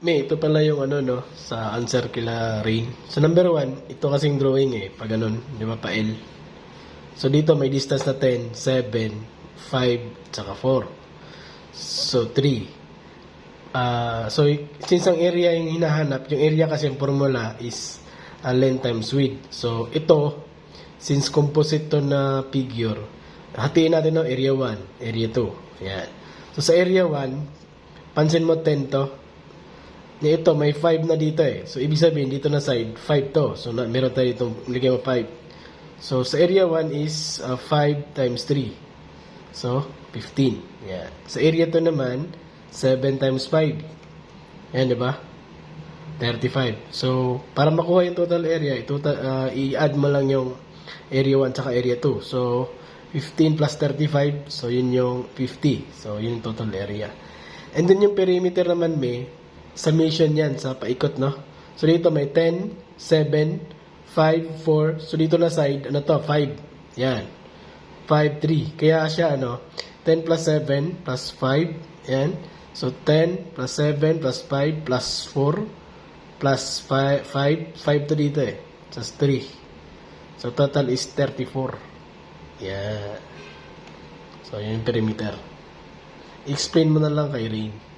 May, ito pala yung ano, no, sa answer kila Rain. So, number one, ito kasing drawing eh, pag ganun, di ba, pa L. So, dito may distance na 10, 7, 5, tsaka 4. So, 3. Ah, so, since ang area yung hinahanap, yung area kasi yung formula is uh, length times width. So, ito, since composite to na figure, hatiin natin no, area 1, area 2. Yan. So, sa area 1, pansin mo 10 to, ito, may 5 na dito eh. So, ibig sabihin, dito na side, 5 to. So, na, meron tayo itong, ligay mo 5. So, sa area 1 is uh, 5 times 3. So, 15. Yeah. Sa area 2 naman, 7 times 5. Yan, di ba? 35. So, para makuha yung total area, itotal, uh, i-add mo lang yung area 1 tsaka area 2. So, 15 plus 35, so yun yung 50. So, yun yung total area. And then yung perimeter naman may summation yan sa paikot, no? So, dito may 10, 7, 5, 4. So, dito na side, ano to? 5. Yan. 5, 3. Kaya siya, ano, 10 plus 7 plus 5. Yan. So, 10 plus 7 plus 5 plus 4 plus 5. 5, 5 to dito eh. Just 3. So, total is 34. Yan. So, yun yung perimeter. Explain mo na lang kay Rain.